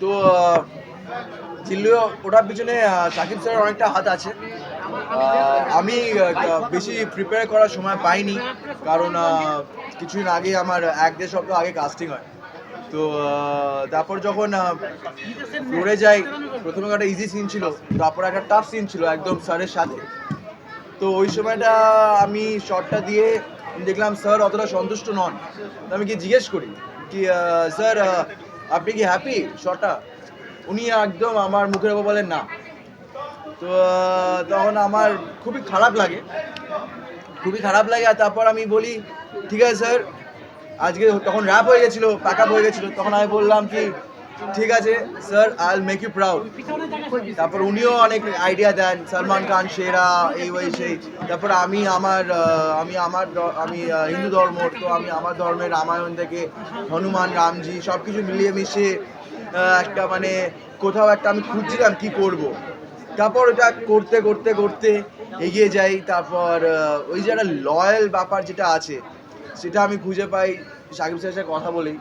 তো আহ, ওটার পিছনে সাকিব স্যারের অনেকটা হাত আছে। আমি বেশি প্রিপেয়ার করার সময় পাইনি কারণ কিছুদিন আগে আমার এক দেড় সপ্তাহ আগে কাস্টিং হয়। তো তারপর যখন ফ্লোরে যাই প্রথমে একটা ইজি সিন ছিল তারপর একটা টাফ সিন ছিল একদম স্যারের সাথে। তো ওই সময়টা আমি শটটা দিয়ে দেখলাম স্যার অতটা সন্তুষ্ট নন। তো আমি কি জিজ্ঞেস করি? কি স্যার আপনি কি হ্যাপি শটটা উনি একদম আমার মুখের ওপর বলেন না। তো তখন আমার খুবই খারাপ লাগে। খুবই খারাপ লাগে। আর তারপর আমি বলি, ঠিক আছে, স্যার। আজকে তখন র্যাপ হয়ে গেছিল প্যাক আপ হয়ে গেছিল। তখন আমি বললাম কি ঠিক আছে sir I make you proud তারপর উনিও অনেক আইডিয়া দেন, সলমান খান, সেরা, এই ওই সেই। তারপর আমি আমার আমি আমার আমি হিন্দু ধর্ম, তো আমি আমার ধর্মের রামায়ণ থেকে হনুমান, রামজি সব কিছু মিলিয়ে মিশিয়ে একটা মানে কোথাও একটা আমি খুঁজছিলাম কি করব। তারপর ওটা করতে করতে করতে এগিয়ে যাই। তারপর ওই যে একটা লয়াল ব্যাপার যেটা আছে, সেটা আমি খুঁজে পাই। সাকিব স্যারের সাথে কথা বলেই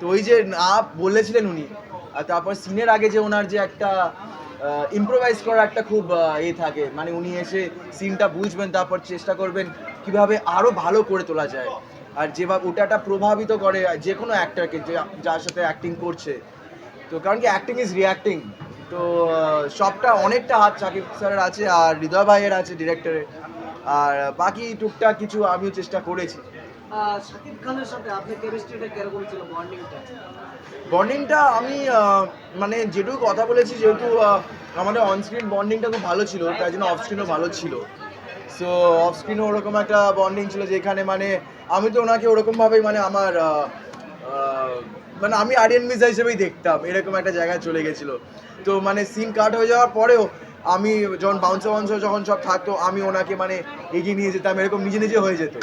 তো ওই যে না বলেছিলেন উনি। আর তারপর সিনের আগে যে ওনার যে একটা ইম্প্রোভাইজ করার একটা খুব এ থাকে মানে উনি এসে সিনটা বুঝবেন, তারপর চেষ্টা করবেন কীভাবে আরও ভালো করে তোলা যায়। আর যেভাবে ওটাটা প্রভাবিত করে যে কোনো অ্যাক্টারকে যে, যার সাথে অ্যাক্টিং করছে। তো কারণ কি অ্যাক্টিং ইজ রিয়াক্টিং তো সবটা অনেকটা হাত সাকিব স্যারের আছে আর হৃদয় ভাইয়ের আছে ডিরেক্টরের আর বাকি টুকটাক কিছু আমিও চেষ্টা করেছি। শাকিব খানের সাথে আপনার কেমিস্ট্রিটা কীরকম ছিল বন্ডিংটা বন্ডিংটা আমি মানে যেটুকু কথা বলেছি, যেহেতু আমাদের অনস্ক্রিন বন্ডিংটা খুব ভালো ছিল, তাই জন্য অফস্ক্রিনও ভালো ছিল। সো অফস্ক্রিনও ওরকম একটা বন্ডিং ছিল যেখানে মানে আমি তো ওনাকে ওরকমভাবেই মানে আমার মানে আমি আরিয়ান মির্জা হিসেবেই দেখতাম, এরকম একটা জায়গায় চলে গেছিল। তো মানে সিন কাট হয়ে যাওয়ার পরেও আমি যখন বাউন্সার বাউন্সার যখন সব থাকতো, আমি ওনাকে মানে এগিয়ে নিয়ে যেতাম, এরকম নিজে নিজে হয়ে যেত।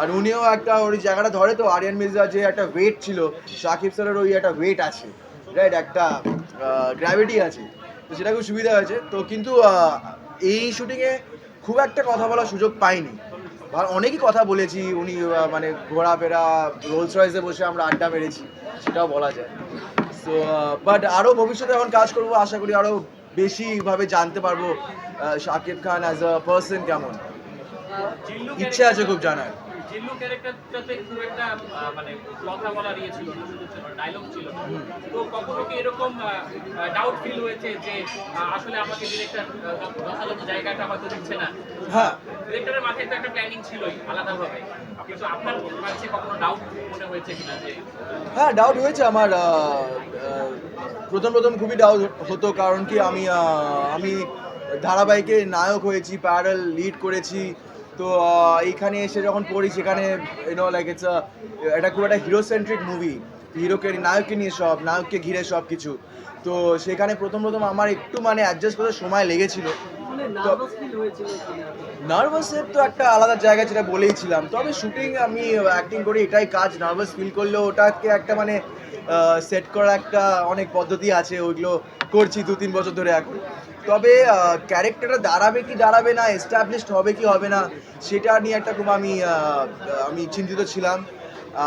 আর উনিও একটা ওই জায়গাটা ধরে তো আরিয়ান মির্জা যে একটা ওয়েট ছিল, সাকিব স্যারের ওই একটা ওয়েট আছে। রাইট একটা গ্র্যাভিটি আছে। তো সেটা খুব সুবিধা হয়েছে। তো কিন্তু এই শুটিংয়ে খুব একটা কথা বলার সুযোগ পাইনি। আর অনেকই কথা বলেছি, উনি মানে ঘোরাফেরা রোলস রয়েসে বসে আমরা আড্ডা মেরেছি, সেটাও বলা যায়। সো বাট আরও ভবিষ্যতে এখন কাজ করব, আশা করি আরও বেশিভাবে জানতে পারব Shakib Khan as a person কেমন। ইচ্ছে আছে খুব জানার। জিল্লু ক্যারেক্টারটাতে খুব একটা মানে কথা বলার ইয়ে ছিল ডায়লগ ছিল না। তো কখনো কি এরকম ডাউট ফিল হয়েছে যে আসলে আমাকে ডিরেক্টর যথাযথ জায়গাটা হয়তো দিচ্ছে না? হ্যাঁ। ডিরেক্টরের মাথায় তো একটা প্ল্যানিং ছিলই আলাদাভাবে। কিন্তু আপনার কাছে কখনো ডাউট মনে হয়েছে কিনা যে হ্যাঁ ডাউট হয়েছে আমার প্রথম প্রথম খুবই ডাউট হতো কারণ কি আমি আমি ধারাবাহিকে নায়ক হয়েছি প্যারাল লিড করেছি তো এইখানে এসে যখন পড়ি, সেখানে ইউনো লাইক ইটস এটা খুব একটা হিরো সেন্ট্রিক মুভি হিরোকে, নায়ককে নিয়ে সব, নায়ককে ঘিরে সব কিছু। তো সেখানে প্রথম প্রথম আমার একটু মানে অ্যাডজাস্ট করতে সময় লেগেছিল। মানে নার্ভাস নার্ভাসের তো একটা আলাদা জায়গা যেটা বলেইছিলাম। তবে শুটিং আমি অ্যাক্টিং করি, এটাই কাজ। নার্ভাস ফিল করলেও ওটাকে একটা মানে সেট করা একটা অনেক পদ্ধতি আছে, ওইগুলো করছি দু তিন বছর ধরে এখন। তবে ক্যারেক্টারটা দাঁড়াবে কি দাঁড়াবে না এস্টাবলিশড হবে কি হবে না, সেটা নিয়ে একটা খুব আমি আমি চিন্তিত ছিলাম।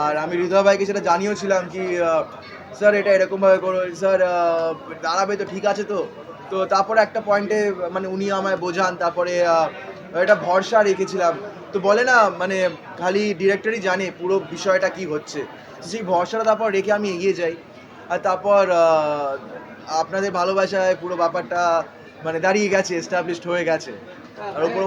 আর আমি হৃদয় ভাইকে সেটা জানিয়েছিলাম কি স্যার, এটা এরকমভাবে করো। স্যার দাঁড়াবে তো ঠিক আছে তো? তো তারপরে একটা পয়েন্টে মানে উনি আমায় বোঝান, তারপরে এটা ভরসা রেখেছিলাম। তো বলে না মানে খালি ডিরেক্টরই জানে পুরো বিষয়টা কি হচ্ছে। সেই ভরসাটা তারপর রেখে আমি এগিয়ে যাই। আর তারপর আপনাদের ভালোবাসায় পুরো ব্যাপারটা মানে দাঁড়িয়ে গেছে এস্টাবলিশড হয়ে গেছে। আর ওপর